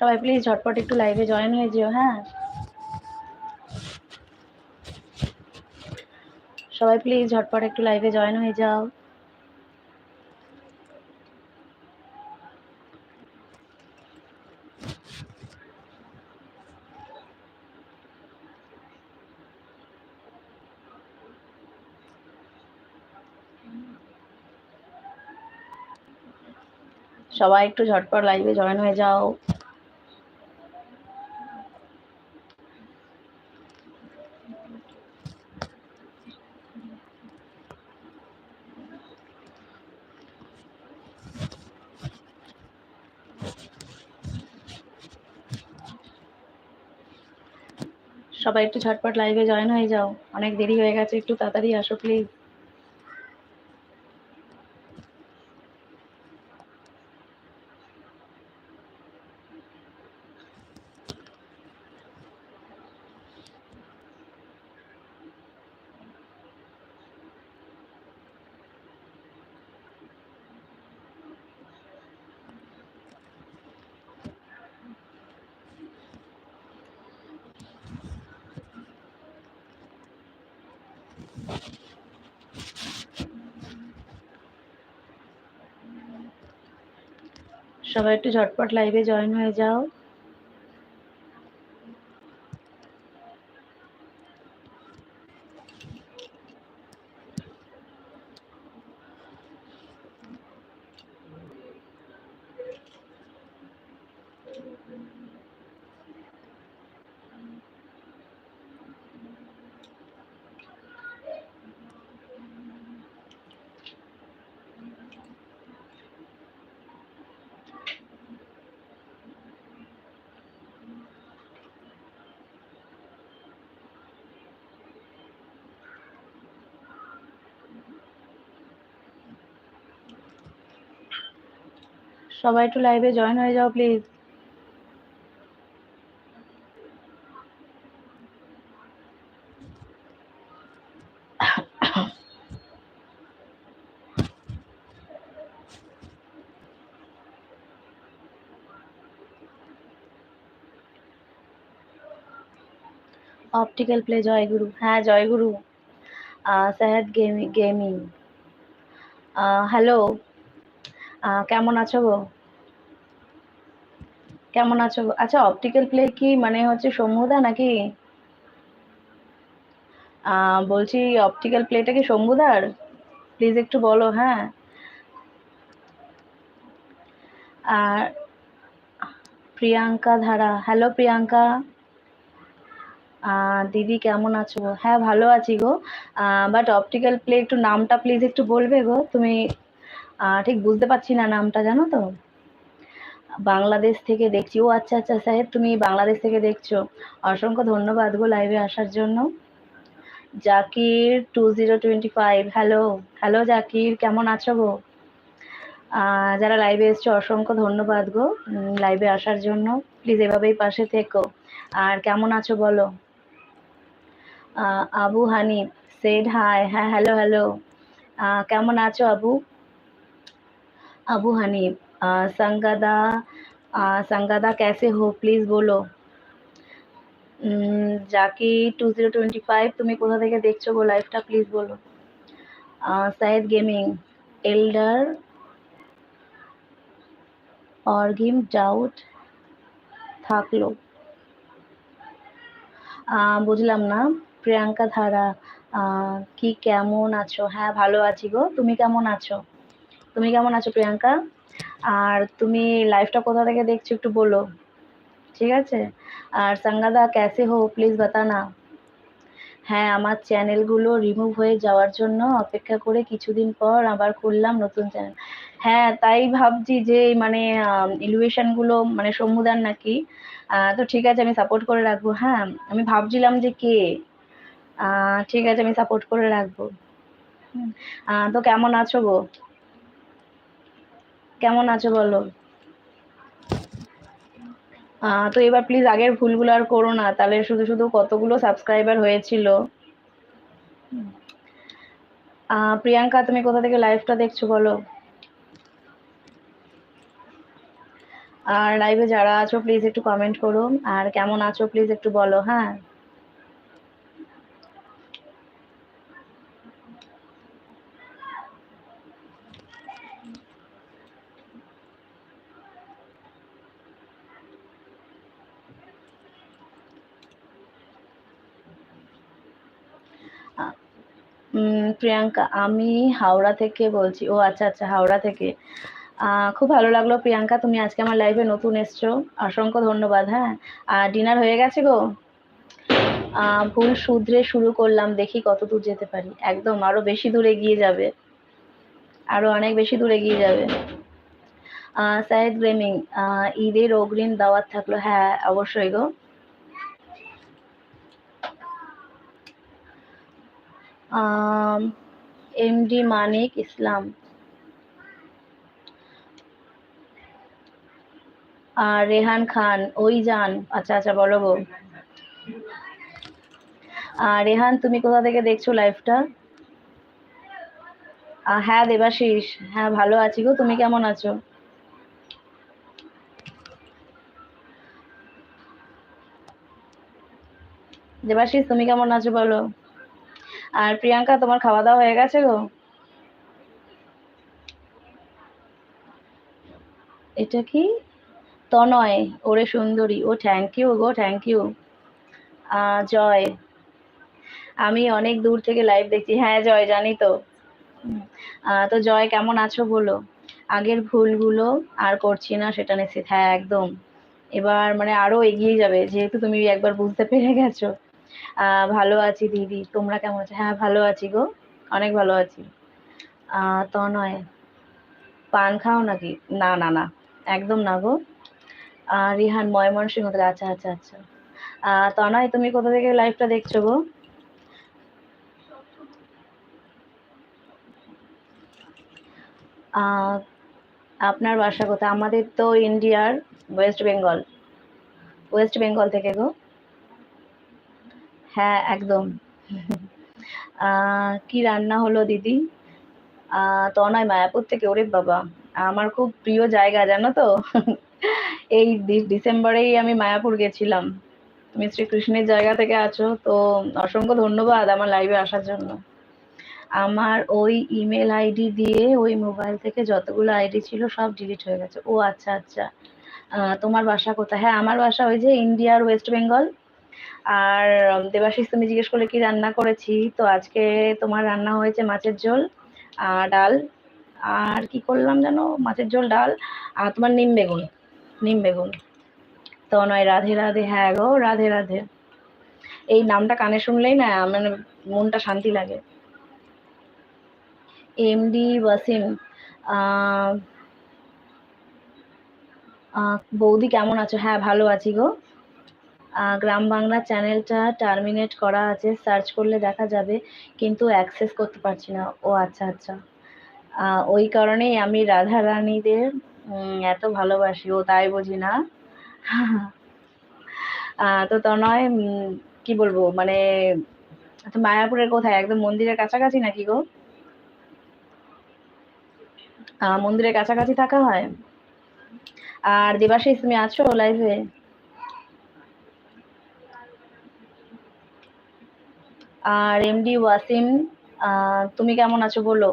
সবাই প্লিজ ঝটপট একটু লাইভে জয়েন হয়ে যেও হ্যাঁ? সবাই প্লিজ ঝটপট একটু লাইভে জয়েন হয়ে যাও। সবাই একটু ঝটপট লাইভে জয়েন হয়ে যাও। সবাই একটু ঝটপট লাইভে জয়েন হয়ে যাও। অনেক দেরি হয়ে গেছে, একটু তাড়াতাড়ি আসো প্লিজ সবাই একটু ঝটপট লাইভে জয়েন হয়ে যাও। সবাই একটু লাইভে জয়েন হয়ে যাও প্লিজ অপটিক্যাল প্লে জয়গুরু হ্যাঁ জয়গুরু সাহেদ গেমিং গেমিং হ্যালো কেমন আছো গো? কেমন আছো? আচ্ছা অপটিক্যাল প্লে কি মানে হচ্ছে সৌম্যদা নাকি? বলছি অপটিক্যাল প্লেটা কি শম্ভুদার প্লিজ একটু বলো হ্যাঁ। আর প্রিয়াঙ্কা ধারা হ্যালো প্রিয়াঙ্কা। দিদি কেমন আছো? হ্যাঁ ভালো আছি গো। বাট অপটিক্যাল প্লে একটু নামটা প্লিজ একটু বলবে গো। তুমি ঠিক বুঝতে পারছি না নামটা, জানো তো? বাংলাদেশ থেকে দেখছি। ও আচ্ছা আচ্ছা সাহেব, তুমি বাংলাদেশ থেকে দেখছ। অসংখ্য ধন্যবাদ গো লাইভে আসার জন্য। Zakir two zero twenty five hello hello Zakir, কেমন আছো গো? যারা লাইভে এসছো, অসংখ্য ধন্যবাদ গো লাইভে আসার জন্য। প্লিজ এভাবেই পাশে থেকো। আর কেমন আছো বলো? আবু হানিফ সেড হাই হ্যাঁ হ্যালো হ্যালো কেমন আছো আবু? আবু হানিফ আহ, संगादा আহ, संगादा कैसे हो প্লিজ বলো um, Zaki two zero twenty five তুমি কোথা থেকে দেখছো গো লাইভটা প্লিজ বলো আহ, সায়েদ গেমিং এল্ডার অর্গিম ডাউট থাকলো আহ, বুঝলাম না প্রিয়াঙ্কা ধারা আহ, কি কেমন আছো হ্যাঁ ভালো আছি গো তুমি কেমন আছো তুমি কেমন আছো, প্রিয়াঙ্কা? আর তুমি লাইভটা কোথা থেকে দেখছ একটু বলো। ঠিক আছে? আর সাঙ্গাদা, ক্যাসে হো প্লিজ বাতানা হ্যাঁ আমার চ্যানেলগুলো রিমুভ হয়ে যাওয়ার জন্য অপেক্ষা করে কিছুদিন পর আবার করলাম নতুন চ্যানেল হ্যাঁ তাই ভাবছি যে মানে ইলিভেশনগুলো মানে সমুদার নাকি? তো ঠিক আছে, আমি সাপোর্ট করে রাখব। হ্যাঁ আমি ভাবছিলাম যে কে? ঠিক আছে, আমি সাপোর্ট করে রাখব। তো কেমন আছো গো? কেমন আছো বলো? তো এবার প্লিজ আগের ভুলগুলো আর করো না, তাহলে শুধু শুধু কতগুলো সাবস্ক্রাইবার হয়েছিল? প্রিয়াঙ্কা, তুমি কোথা থেকে লাইভটা দেখছ বলো? আর লাইভে যারা আছো প্লিজ একটু কমেন্ট করো, আর কেমন আছো প্লিজ একটু বলো হ্যাঁ? প্রিয়াঙ্কা, আমি হাওড়া থেকে বলছি। ও আচ্ছা আচ্ছা হাওড়া থেকে। খুব ভালো লাগল প্রিয়াঙ্কা, তুমি আজকে আমার লাইফে নতুন এসছো। অসংখ্য ধন্যবাদ হ্যাঁ। আর ডিনার হয়ে গেছে গো? ভুল শুধরে শুরু করলাম, দেখি কত দূর যেতে পারি। একদম, আরও বেশি দূরে গিয়ে যাবে। আরও অনেক বেশি দূরে গিয়ে যাবে। সাইদ গেমিং ঈদের অগ্রিম দাওয়াত থাকল হ্যাঁ অবশ্যই গো। এমডি মানিক ইসলাম। আর রেহান খান, ওই যান। আচ্ছা আচ্ছা বলো গো আর রেহান, তুমি কোথা থেকে দেখছ লাইভটা? হ্যাঁ দেবাশিস। হ্যাঁ ভালো আছি গো। তুমি কেমন আছো? দেবাশিস, তুমি কেমন আছো বলো? আর প্রিয়াঙ্কা, তোমার খাওয়া দাওয়া হয়ে গেছে গো? এটা কি? তনয়, ওরে সুন্দরী, ও থ্যাংক ইউ গো থ্যাংক ইউ জয়। আমি অনেক দূর থেকে লাইভ দেখছি। হ্যাঁ জয়, জানি তো। তো জয়, কেমন আছো বলো? আগের ভুলগুলো আর করছি না, সেটা নিশ্চিত। হ্যাঁ একদম। এবার মানে আরও এগিয়ে যাবে, যেহেতু তুমি একবার বুঝতে পেরে গেছো। ভালো আছি দিদি। তোমরা কেমন আছো? হ্যাঁ ভালো আছি গো। অনেক ভালো আছি। তো নয়। পান খাও নাকি? না না না। একদম না গো। রিহান, ময়মনসিংহ থেকে। আচ্ছা আচ্ছা আচ্ছা। তনয় তুমি কোথা থেকে লাইভটা দেখছ গো? আপনার বাসা কোথায়? আমাদের তো ইন্ডিয়ার ওয়েস্ট বেঙ্গল ওয়েস্ট বেঙ্গল থেকে গো। হ্যাঁ একদম। কি রান্না হলো দিদি? তনয় মায়াপুর থেকে। ওরে বাবা, আমার খুব প্রিয় জায়গা, জানো তো? এই ডিসেম্বরেই আমি মায়াপুর গেছিলাম। তুমি শ্রীকৃষ্ণের জায়গা থেকে আছো, তো অসংখ্য ধন্যবাদ আমার লাইভে আসার জন্য। আমার ওই ইমেল আইডি দিয়ে, ওই মোবাইল থেকে যতগুলো আইডি ছিল সব ডিলিট হয়ে গেছে। ও আচ্ছা আচ্ছা। তোমার বাসা কোথায়? হ্যাঁ আমার বাসা ওই যে ইন্ডিয়ার ওয়েস্ট বেঙ্গল আর দেবাশিস, তুমি জিজ্ঞেস করলে কি রান্না করেছি? তো আজকে তোমার রান্না হয়েছে মাছের ঝোল আর ডাল। আর কি করলাম জানো? মাছের ঝোল, ডাল, আর তোমার নিম বেগুন নিম বেগুন। তো নয়, রাধে রাধে হ্যাঁ গো, রাধে রাধে। এই নামটা কানে শুনলেই না মানে মনটা শান্তি লাগে। এমডি ওয়াসিম বৌদি কেমন আছো? হ্যাঁ ভালো আছি গো। গ্রাম বাংলা চ্যানেলটা টার্মিনেট করা আছে সার্চ করলে দেখা যাবে কিন্তু অ্যাক্সেস করতে পারছি না। ও আচ্ছা আচ্ছা। ওই কারণেই আমি রাধা রানীদের এত ভালোবাসি। ও তাই বুঝি না? তো তনয় কি বলব মানে আচ্ছা, মায়াপুরের কোথায়? একদম মন্দিরের কাছাকাছি নাকি গো? মন্দিরের কাছাকাছি থাকা হয়? আর দেবাশিস তুমি আছো লাইভে আর এমডি ওয়াসিম তুমি কেমন আছো বলো?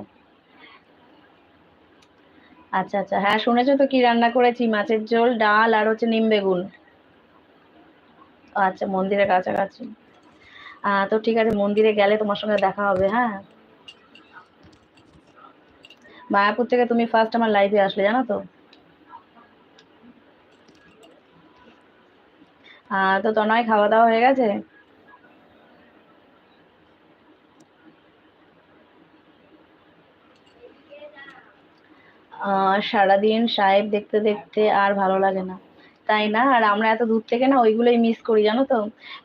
আচ্ছা আচ্ছা হ্যাঁ শুনেছো তো কি রান্না করেছি? মাছের ঝোল, ডাল আর হচ্ছে নিম বেগুন। আচ্ছা মন্দিরের কাছাকাছি। তো ঠিক আছে, মন্দিরে গেলে তোমার সঙ্গে দেখা হবে হ্যাঁ? মায়াপুর থেকে তুমি ফার্স্ট আমার লাইভে আসলে, জানো তো? তো তনয় খাওয়া দাওয়া হয়ে গেছে? সারাদিন সাহেব দেখতে দেখতে আর ভালো লাগে না। তাই না? আর আমরা এত দূর থেকে না ওইগুলোই মিস করি, জানো তো?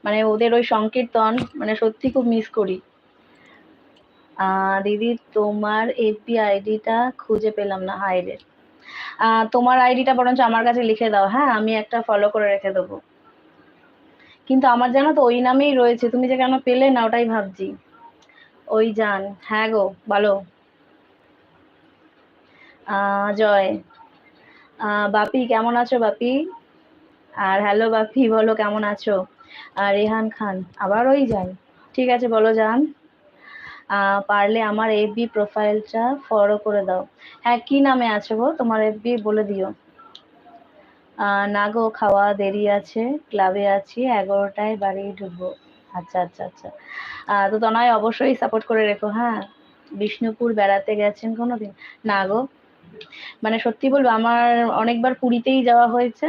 মানে ওদের ওই সংকীর্তন মানে সত্যি খুব মিস করি। দিদি, তোমার এপি আইডিটা খুঁজে পেলাম না হাইডের তোমার আইডিটা বরঞ্চ আমার কাছে লিখে দাও হ্যাঁ? আমি একটা ফলো করে রেখে দেবো। কিন্তু আমার জানো তো ওই নামেই রয়েছে। তুমি যে কেন পেলে না, ওটাই ভাবছি। ওই যান। হ্যাঁ গো, বলো। জয়। বাপি, কেমন আছো বাপি? আর হ্যালো বাপি, বলো কেমন আছো? আর রেহান খান, আবার ওই যান। ঠিক আছে, বলো যান। পারলে আমার এফবি প্রোফাইলটা ফলো করে দাও। হ্যাঁ কি নামে আছে গো? তোমার এফবি বলে দিও। না গো, খাওয়া দেরি আছে ক্লাবে আছি, এগারোটায় বাড়ি ঢুকবো। আচ্ছা আচ্ছা আচ্ছা। তো তনয়, অবশ্যই সাপোর্ট করে রেখো হ্যাঁ। বিষ্ণুপুর বেড়াতে গেছেন কোনোদিন? না গো। মানে সত্যি বলব, আমার অনেকবার পুরীতেই যাওয়া হয়েছে।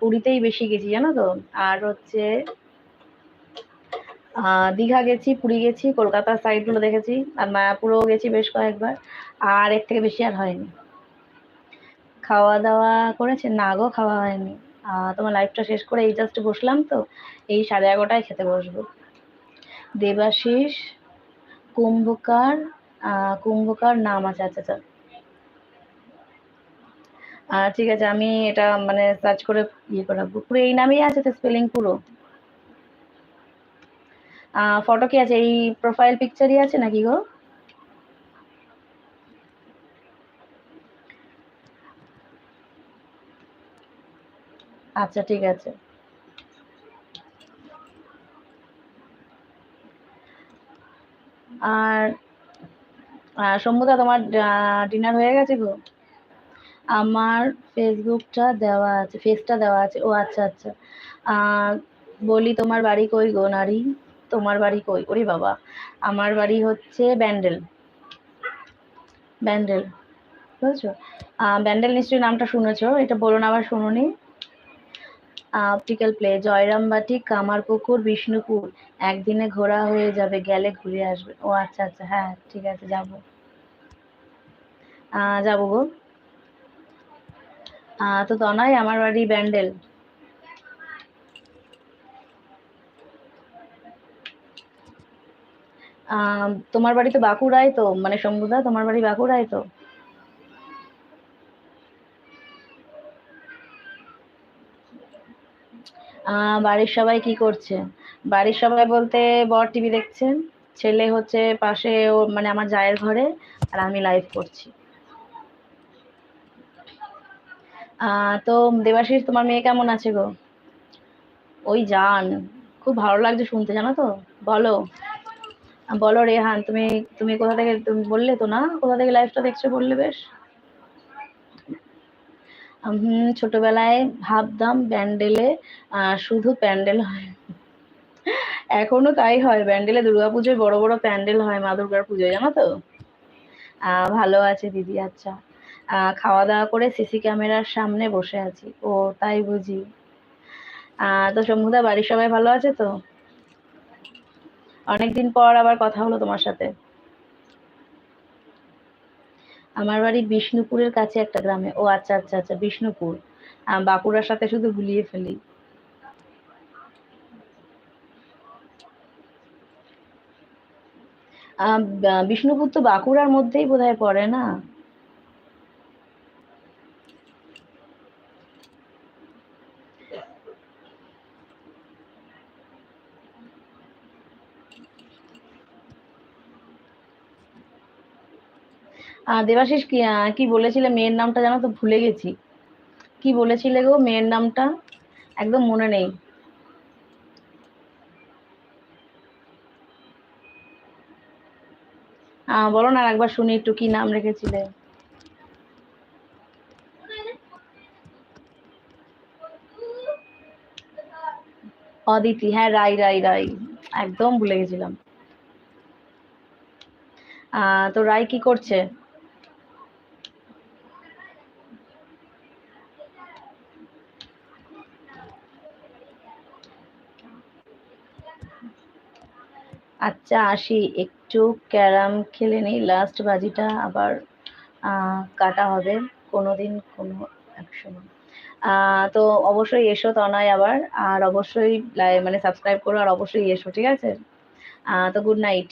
পুরীতেই বেশি গেছি, জানো তো? আর হচ্ছে দীঘা গেছি, পুরী গেছি কলকাতার সাইডগুলো দেখেছি, আর মায়াপুরও গেছি বেশ কয়েকবার। আর এর থেকে বেশি আর হয়নি। খাওয়া দাওয়া করেছে? না গো, খাওয়া হয়নি। তোমার লাইফটা শেষ করে এই জাস্ট বসলাম তো। এই সাড়ে এগারোটায় খেতে বসবো। দেবাশিস, কুম্ভকার কুম্ভকার নাম আছে আচ্ছা আচ্ছা ঠিক আছে, আমি এটা মানে সার্চ করে ইয়ে করে রাখব। পুরো এই নামেই আছে তো স্পেলিং পুরো? ফটো কি আছে? এই প্রোফাইল পিকচারই আছে নাকি গো? আচ্ছা ঠিক আছে। আর সম্মুদা তোমার ডিনার হয়ে গেছে গো? আমার ফেসবুকটা দেওয়া আছে, ফেসটা দেওয়া আছে। ও আচ্ছা আচ্ছা। বলি তোমার বাড়ি কই গো নারী? তোমার বাড়ি কই? ওরে বাবা। আমার বাড়ি হচ্ছে ব্যান্ডেল। ব্যান্ডেল। বুঝেছ? ব্যান্ডেল নিশ্চয়ই নামটা শুনেছো। এটা বলুন আবার শুনুনি অপটিক্যাল প্লে জয়রামবাটি, কামারপুকুর, বিষ্ণুপুর। একদিনে ঘোরা হয়ে যাবে, গেলে ঘুরে আসবে। ও আচ্ছা আচ্ছা। হ্যাঁ ঠিক আছে, যাব। যাব গো। তো তনয়, আমার বাড়ি ব্যান্ডেল। তোমার বাড়ি তো বাঁকুড়ায় তো মানে শম্ভুদা তোমার বাড়ি বাঁকুড়ায় তো? বাড়ির সবাই কি করছে? বাড়ির সবাই বলতে, বর টিভি দেখছেন, ছেলে হচ্ছে পাশে ও মানে আমার জায়ের ঘরে, আর আমি লাইভ করছি। তো দেবাশিস, তোমার মেয়ে কেমন আছে গো? ওই জান, খুব ভালো লাগছে শুনতে, জানো তো? বলো। বলো রেহান, তুমি তুমি কোথা থেকে, তুমি বললে তো না? কোথা থেকে লাইফটা দেখছ বললে বেশ? হুম, ছোটবেলায় ভাবতাম প্যান্ডেলে শুধু প্যান্ডেল হয়। এখনও তাই হয়, প্যান্ডেলে দুর্গাপুজোয় বড় বড় প্যান্ডেল হয় মা দুর্গার পুজোয়, জানো তো? ভালো আছে দিদি আচ্ছা। খাওয়া দাওয়া করে সিসি ক্যামেরার সামনে বসে আছি। ও, তাই বুঝি। তো শম্ভুদা, বাড়ির সবাই ভালো আছে তো? অনেকদিন পর আবার কথা হলো তোমার সাথে। আমার বাড়ি বিষ্ণুপুরের কাছে একটা গ্রামে। ও আচ্ছা আচ্ছা আচ্ছা বিষ্ণুপুর। বাঁকুড়ার সাথে শুধু গুলিয়ে ফেলি। বিষ্ণুপুর তো বাঁকুড়ার মধ্যেই বোধহয় পড়ে না? দেবাশিস, কি কি বলেছিলে মেয়ের নামটা জানো তো? ভুলে গেছি। কি বলেছিলে গো মেয়ের নামটা? একদম মনে নেই। বলো না একবার শুনি একটু কি নাম রেখেছিলে। অদিতি হ্যাঁ রাই রাই রাই। একদম ভুলে গেছিলাম। তো রাই কি করছে? আচ্ছা আসি। একটু ক্যারাম খেলে নিই লাস্ট বাজিটা আবার কাটা হবে। কোনো দিন কোনো এক সময় তো অবশ্যই এসো তনয় আবার, আর অবশ্যই মানে সাবস্ক্রাইব করো, আর অবশ্যই এসো, ঠিক আছে? তো গুড নাইট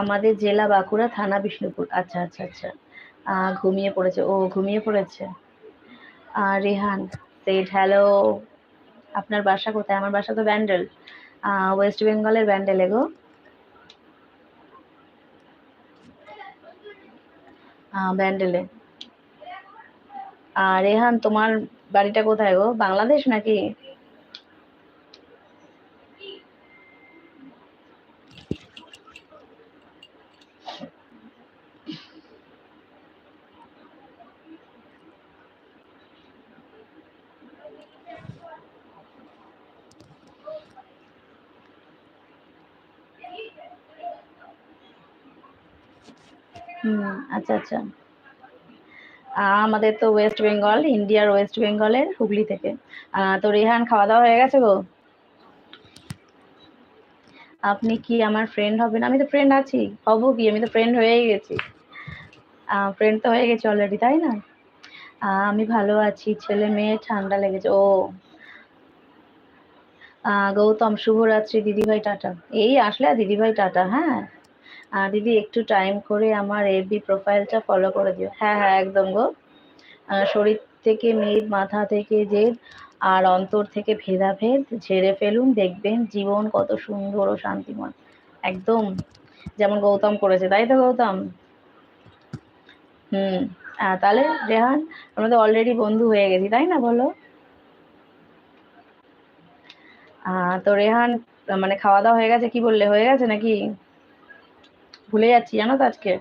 আমাদের জেলা বাঁকুড়া থানা বিষ্ণুপুর। আচ্ছা আচ্ছা আচ্ছা। ঘুমিয়ে পড়েছে। ও, ঘুমিয়ে পড়েছে? রেহান সেট হ্যালো আপনার বাসা কোথায়? আমার বাসা তো ব্যান্ডেল। ওয়েস্ট বেঙ্গলের ব্যান্ডেলে গো ব্যান্ডেলে। আর রেহান তোমার বাড়িটা কোথায় গো? বাংলাদেশ নাকি? হুম আচ্ছা আচ্ছা। আমাদের তো ওয়েস্ট বেঙ্গল ইন্ডিয়ার ওয়েস্ট বেঙ্গলের হুগলি থেকে। তো রেহান খাওয়া দাওয়া হয়ে গেছে গো? আপনি কি আমার ফ্রেন্ড হবেন? আমি তো ফ্রেন্ড আছি। হব কি? আমি তো ফ্রেন্ড হয়েই গেছি। ফ্রেন্ড তো হয়ে গেছে অলরেডি তাই না? আমি ভালো আছি। ছেলে মেয়ে, ঠান্ডা লেগেছে। ও। গৌতম, শুভরাত্রি, দিদিভাই, টাটা। এই আসলে দিদিভাই, টাটা হ্যাঁ? দিদি, একটু টাইম করে আমার এফবি প্রোফাইলটা ফলো করে দিও। হ্যাঁ হ্যাঁ একদম গো। শরীর থেকে মেদ মাথা থেকে যে আর অন্তর থেকে ভেদাভেদ ঝেড়ে ফেলুন, দেখবেন জীবন কত সুন্দর ও শান্তিময়। একদম। যেমন গৌতম করেছে, তাই তো গৌতম? হুম। তাহলে রেহান, আমরা তো অলরেডি বন্ধু হয়ে গেছি, তাই না বলো? তো রেহান মানে খাওয়া দাওয়া হয়ে গেছে কি বললে? হয়ে গেছে নাকি? ভুলে যাচ্ছি, জানো তো আজকে?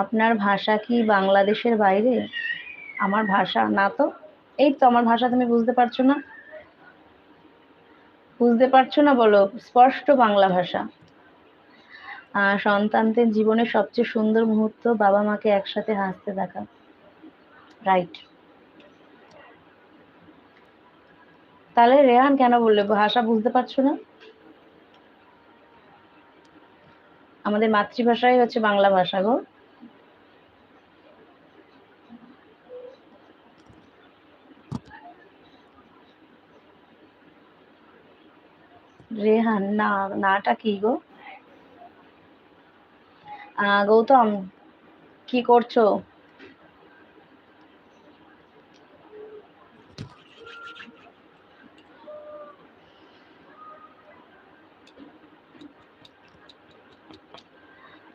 আপনার ভাষা কি বাংলাদেশের বাইরে? আমার ভাষা না তো? এই তো আমার ভাষা তুমি বুঝতে পারছ না? বুঝতে পারছ না বলো? স্পষ্ট বাংলা ভাষা। সন্তানদের জীবনের সবচেয়ে সুন্দর মুহূর্ত বাবা মাকে একসাথে হাসতে দেখা। রাইট তাহলে রেহান কেন বললে? ভাষা বুঝতে পারছ না? আমাদের মাতৃভাষাই হচ্ছে বাংলা ভাষা গো। রেহান না নাটা কি গো? গৌতম কি করছ?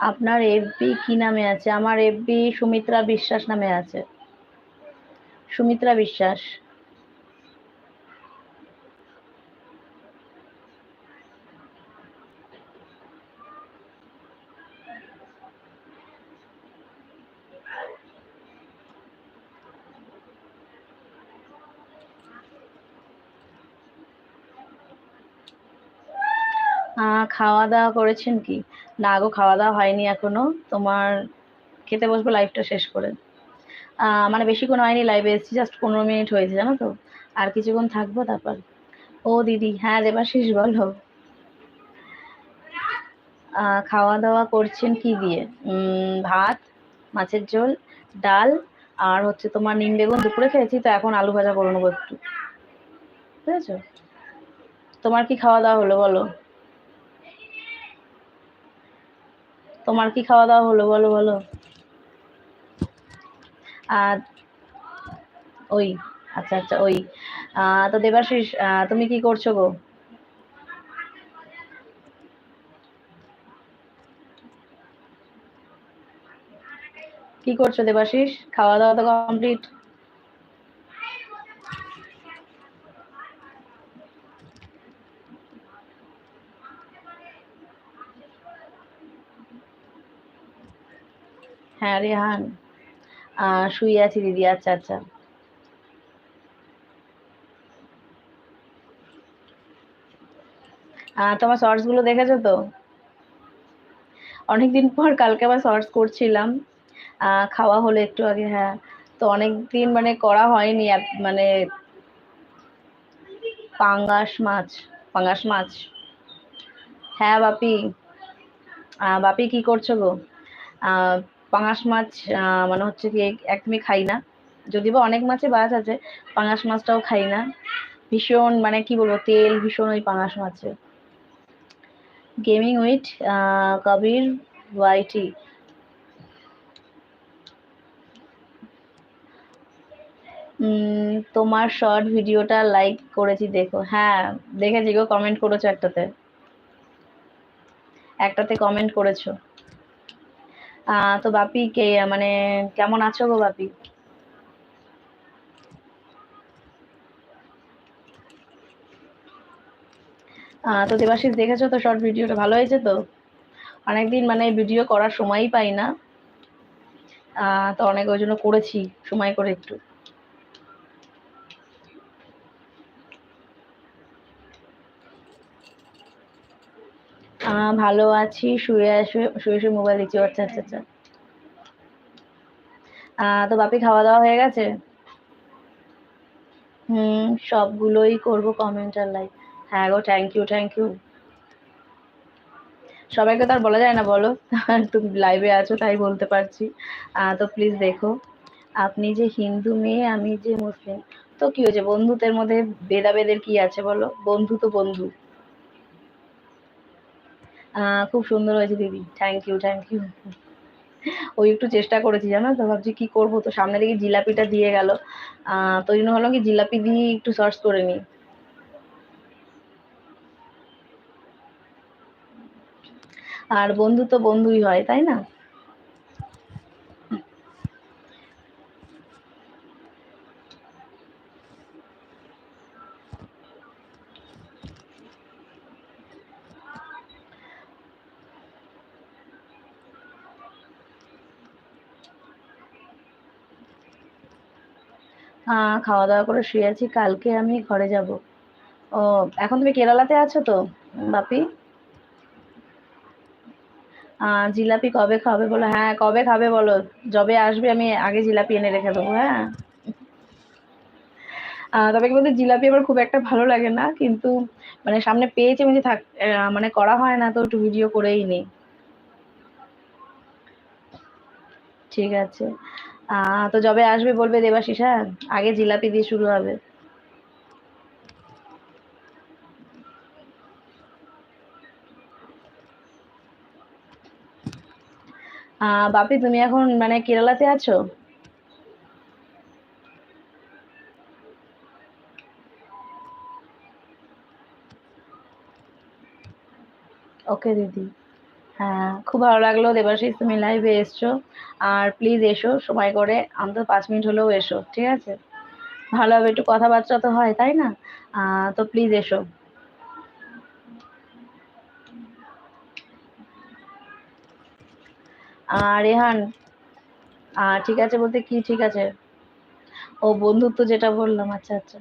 আপনার এফবি কি নামে আছে? আমার এফবি সুমিত্রা বিশ্বাস নামে আছে। সুমিত্রা বিশ্বাস। খাওয়া দাওয়া করেছেন কি? না গো খাওয়া দাওয়া হয়নি এখনও। তোমার খেতে বসবো লাইভটা শেষ করে। মানে বেশিক্ষণ হয়নি লাইভে এসেছি জাস্ট পনেরো মিনিট হয়েছে, জানো তো? আর কিছুক্ষণ থাকব তারপর। ও দিদি হ্যাঁ দেবাশিস বলো। খাওয়া দাওয়া করছেন কি দিয়ে? ভাত, মাছের ঝোল, ডাল, আর হচ্ছে তোমার নিম বেগুন দুপুরে খেয়েছি, তো এখন আলু ভাজা করে নেব একটু। বুঝেছ? তোমার কি খাওয়া দাওয়া হলো, বলো? তোমার কি খাওয়া দাওয়া হলো? বলো বলো। আর ওই আচ্ছা আচ্ছা ওই তো দেবাশিস তুমি কি করছ গো? কি করছ দেবাশিস? খাওয়া দাওয়া তো কমপ্লিট হ্যাঁ রেহান শুয়ে আছি দিদি আচ্ছা আচ্ছা। তোমার শর্টসগুলো দেখেছ তো? অনেকদিন পর কালকে আবার শর্টস করছিলাম। খাওয়া হলো একটু আগে হ্যাঁ। তো অনেক দিন মানে করা হয়নি মানে পাঙ্গাস মাছ পাঙ্গাস মাছ। হ্যাঁ বাপি। বাপি কি করছ গো? পাঙাশ মাছ মানে হচ্ছে কি একদমই খাই না। যদি বা অনেক মাছে বাছ আছে, পাঙাশ মাছটাও খাই না। ভীষণ মানে কি বলব, তেল ভীষণ ওই পাঙাশ মাছে। গেমিং উইথ কবির ওয়াইটি তোমার শর্ট ভিডিওটা লাইক করেছি, দেখো। হ্যাঁ দেখেছি গো কমেন্ট করেছ একটাতে। একটাতে কমেন্ট করেছ। তো বাপি কে মানে কেমন আছো গো বাপি? তো দেবাশিস দেখেছ তো শর্ট ভিডিওটা ভালো হয়েছে তো? অনেকদিন মানে ভিডিও করার সময়ই পাই না। তো অনেক ওই জন্য করেছি, সময় করে একটু। ভালো আছি, শুয়ে শুয়ে শুয়ে শুয়ে মোবাইল দেখছি আচ্ছা আচ্ছা আচ্ছা। তো বাপি খাওয়া দাওয়া হয়ে গেছে? হুম, সবগুলোই করব কমেন্ট আর লাইক হ্যাঁ গো থ্যাংক ইউ থ্যাংক ইউ সবাইকে তো আর বলা যায় না, বলো। তুমি লাইভে আছো, তাই বলতে পারছি। তো প্লিজ দেখো। আপনি যে হিন্দু মেয়ে, আমি যে মুসলিম, তো কি হয়েছে? বন্ধুদের মধ্যে ভেদাভেদের কি আছে বলো? বন্ধু তো বন্ধু। খুব সুন্দর হয়েছে দিদি। থ্যাংক ইউ থ্যাংক ইউ ওই একটু চেষ্টা করেছি জানো তো, ভাবছি কি করব? তো সামনে দেখি জিলাপিটা দিয়ে গেল। তো ওই জন্য ভাবলাম কি জিলাপি দিয়ে একটু সার্চ করে নিই। আর বন্ধু তো বন্ধুই হয়, তাই না? খাওয়া দাওয়া করে শুয়ে আছি, কালকে আমি ঘরে যাব। ও, এখন তুমি কেরালাতে আছো তো, বাপি? জিলাপি কবে খাবে বলো? হ্যাঁ কবে খাবে বলো? যবে আসবে, আমি আগে জিলাপি এনে রেখে দেবো হ্যাঁ? তবে কি বলতে জিলাপি আমার খুব একটা ভালো লাগে না, কিন্তু মানে সামনে পেয়েছি আমি থাক মানে করা হয় না, তো একটু ভিডিও করেই নিই। ঠিক আছে। তো যবে আসবে বলবে দেবাশিস হ্যাঁ আগে জিলাপি দিয়ে শুরু হবে। বাপি, তুমি এখন মানে কেরালাতে আছো? ওকে, দিদি। হ্যাঁ খুব ভালো লাগল দেবাশিস, তুমি লাইভে এসছো। আর প্লিজ এসো, সময় করে, অন্তত পাঁচ মিনিট হলেও এসো, ঠিক আছে? ভালো হবে, একটু কথাবার্তা তো হয়, তাই না? তো প্লিজ এসো। আর রেহান ঠিক আছে বলতে কি ঠিক আছে? ও বন্ধুত্ব যেটা বললাম আচ্ছা আচ্ছা।